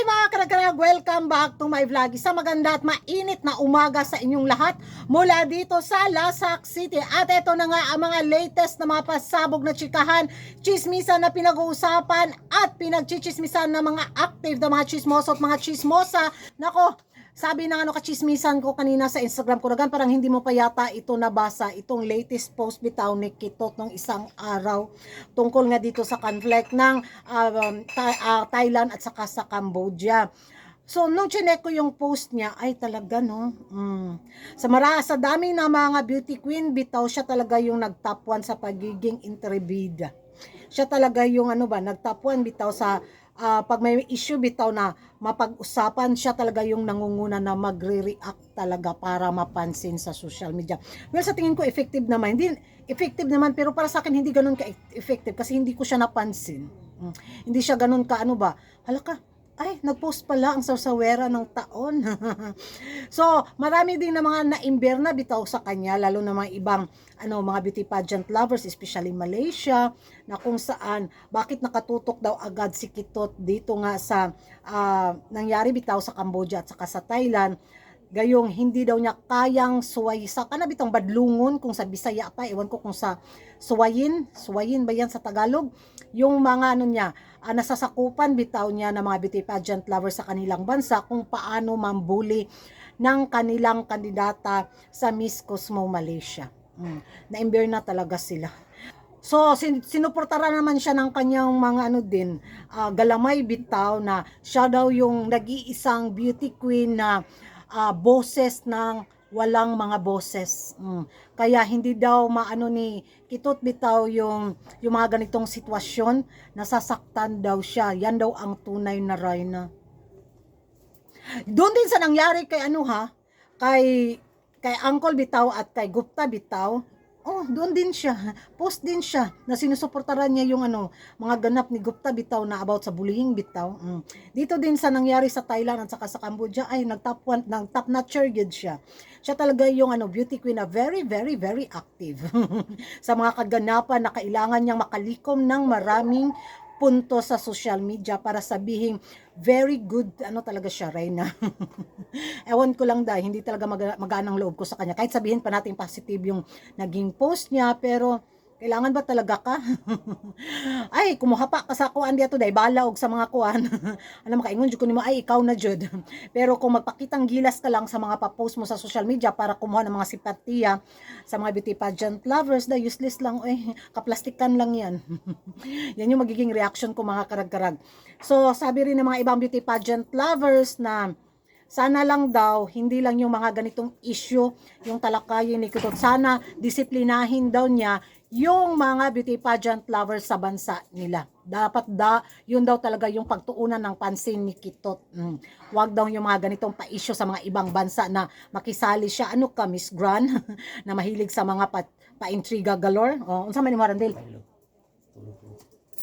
mga karagkarag, welcome back to my vlog. Isang maganda at mainit na umaga sa inyong lahat mula dito sa Lasak City. At ito na nga ang mga latest na mga pasabog na chikahan, chismisan na pinag-uusapan at pinagchichismisan ng mga active na mga chismoso at mga chismosa. Nako, sabi ng ano kachismisan ko kanina sa Instagram ko nagan parang hindi mo pa yata ito nabasa itong latest post bitaw ni Kitot ng isang araw tungkol nga dito sa conflict ng ah, um, ah, Thailand at saka sa Cambodia. So, nung chinek ko yung post niya, ay talaga, no? Mm. Sa mara, sa dami na mga beauty queen, bitaw siya talaga yung nag-top 1 sa pagiging interbida. Siya talaga yung ano ba, nag-top 1 bitaw sa ah, pag may issue bitaw na mapag-usapan, siya talaga yung nangunguna na magre-react talaga para mapansin sa social media. Well, sa tingin ko effective naman. Hindi effective naman pero para sa akin hindi ganun ka-effective kasi hindi ko siya napansin. Mm. Hindi siya ganun ka ano ba? Halaka, ay, nag-post pala ang sawsawera ng taon. so, marami din na mga naimber na bitaw sa kanya, lalo na mga ibang ano, mga beauty pageant lovers, especially Malaysia, na kung saan, bakit nakatutok daw agad si Kitot dito nga sa ah, nangyari bitaw sa Cambodia at saka sa Thailand, gayong hindi daw niya kayang suway sa kana bitang badlungon kung sa Bisaya pa ewan ko kung sa suwayin suwayin ba yan sa Tagalog yung mga ano niya ah, nasasakupan bitaw niya ng mga beauty pageant lovers sa kanilang bansa kung paano mambuli ng kanilang kandidata sa Miss Cosmo Malaysia. Mm. Na-embear na talaga sila. So, sin- sinuportara naman siya ng kanyang mga ano din, ah, galamay bitaw na siya daw yung nag-iisang beauty queen na ah, boses ng walang mga boses. Mm. Kaya hindi daw maano ni Kitot bitaw yung yung mga ganitong sitwasyon, nasasaktan daw siya. Yan daw ang tunay na Reyna. Doon din sa nangyari kay ano ha, kay kay Uncle Bitaw at kay Gupta Bitaw, oh, doon din siya. Post din siya na sinusuportaran niya yung ano, mga ganap ni Gupta Bitaw na about sa bullying Bitaw. Mm. Dito din sa nangyari sa Thailand at saka sa Cambodia, ay nag-top one, nag top notcher yun siya. Siya talaga yung ano, beauty queen na very, very, very active. sa mga kaganapan na kailangan niyang makalikom ng maraming punto sa social media para sabihin very good ano talaga siya Reyna? Ewan ko lang dahil hindi talaga mag- maganang loob ko sa kanya. Kahit sabihin pa natin positive yung naging post niya pero kailangan ba talaga ka? ay, kumuha pa ka sa kuan dito dahil bala og sa mga kuan. Alam mo kaingon jud ko nimo ay ikaw na jud. Pero kung magpakitang gilas ka lang sa mga pa-post mo sa social media para kumuha ng mga simpatiya sa mga beauty pageant lovers, da useless lang eh, kaplastikan lang 'yan. yan yung magiging reaction ko mga karag-karag. So, sabi rin ng mga ibang beauty pageant lovers na sana lang daw, hindi lang yung mga ganitong issue, yung talakayin ni Kitot. Sana disiplinahin daw niya yung mga beauty pageant lovers sa bansa nila. Dapat da, yun daw talaga yung pagtuunan ng pansin ni Kitot. Mm. Huwag daw yung mga ganitong pa-issue sa mga ibang bansa na makisali siya. Ano ka, Miss Gran? na mahilig sa mga pa- pa-intriga galore? O, unsa man ni Marandel?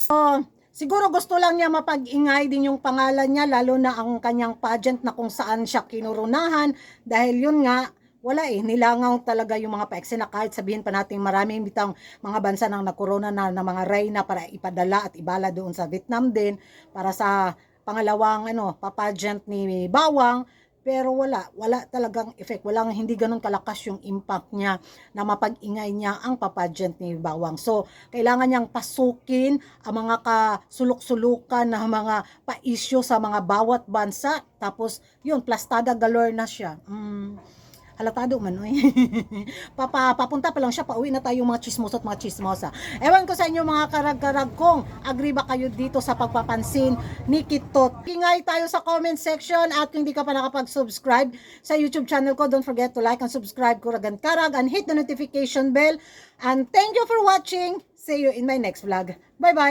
Oh, siguro gusto lang niya mapag-ingay din yung pangalan niya lalo na ang kanyang pageant na kung saan siya kinurunahan. Dahil yun nga wala eh, nilangaw talaga yung mga pa na kahit sabihin pa natin maraming bitang mga bansa nang nagkorona na ng mga reyna para ipadala at ibala doon sa Vietnam din. Para sa pangalawang ano, papageant ni Bawang pero wala, wala talagang effect. Walang hindi ganun kalakas yung impact niya na mapag-ingay niya ang papageant ni Bawang. So, kailangan niyang pasukin ang mga kasulok-sulukan na mga pa-issue sa mga bawat bansa. Tapos, yun, plastada galore na siya. Mm, halatado man, oy. Papa, papunta pa lang siya, pauwi na tayo mga chismoso at mga chismosa. Ewan ko sa inyo mga karag-karag kung agree ba kayo dito sa pagpapansin ni Kitot. Ingay tayo sa comment section at kung hindi ka pa nakapag-subscribe sa YouTube channel ko, don't forget to like and subscribe Kuragan Karag and hit the notification bell. And thank you for watching. See you in my next vlog. Bye-bye!